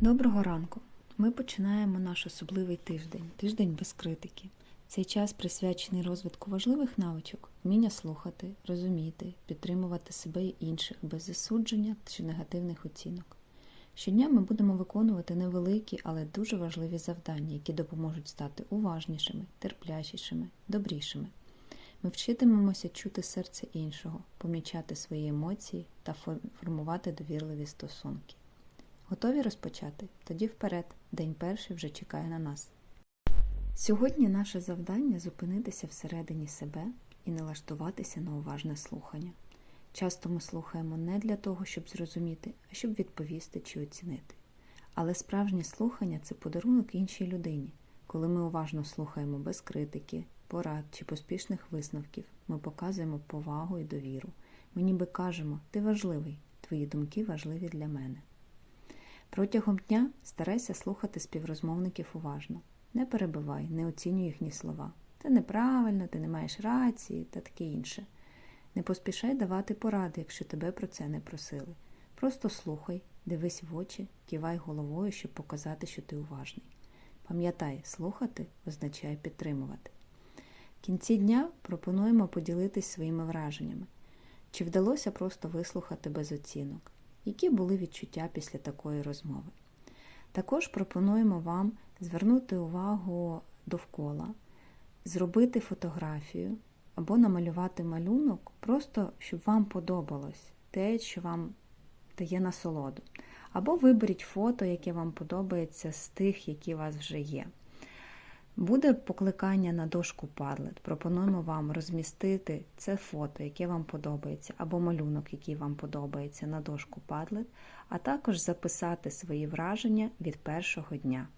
Доброго ранку! Ми починаємо наш особливий тиждень, тиждень без критики. Цей час присвячений розвитку важливих навичок, вміння слухати, розуміти, підтримувати себе і інших без засудження чи негативних оцінок. Щодня ми будемо виконувати невеликі, але дуже важливі завдання, які допоможуть стати уважнішими, терплячішими, добрішими. Ми вчитимемося чути серце іншого, помічати свої емоції та формувати довірливі стосунки. Готові розпочати? Тоді вперед, день перший вже чекає на нас. Сьогодні наше завдання зупинитися всередині себе і налаштуватися на уважне слухання. Часто ми слухаємо не для того, щоб зрозуміти, а щоб відповісти чи оцінити. Але справжнє слухання це подарунок іншій людині. Коли ми уважно слухаємо без критики, порад чи поспішних висновків, ми показуємо повагу і довіру. Ми ніби кажемо, ти важливий, твої думки важливі для мене. Протягом дня старайся слухати співрозмовників уважно. Не перебивай, не оцінюй їхні слова. Це неправильно, ти не маєш рації та таке інше. Не поспішай давати поради, якщо тебе про це не просили. Просто слухай, дивись в очі, кивай головою, щоб показати, що ти уважний. Пам'ятай, слухати означає підтримувати. В кінці дня пропонуємо поділитись своїми враженнями. Чи вдалося просто вислухати без оцінок? Які були відчуття після такої розмови? Також пропонуємо вам звернути увагу довкола, зробити фотографію або намалювати малюнок, просто щоб вам подобалось те, що вам дає насолоду. Або виберіть фото, яке вам подобається з тих, які у вас вже є. Буде покликання на дошку Padlet. Пропонуємо вам розмістити це фото, яке вам подобається, або малюнок, який вам подобається, на дошку Padlet, а також записати свої враження від першого дня.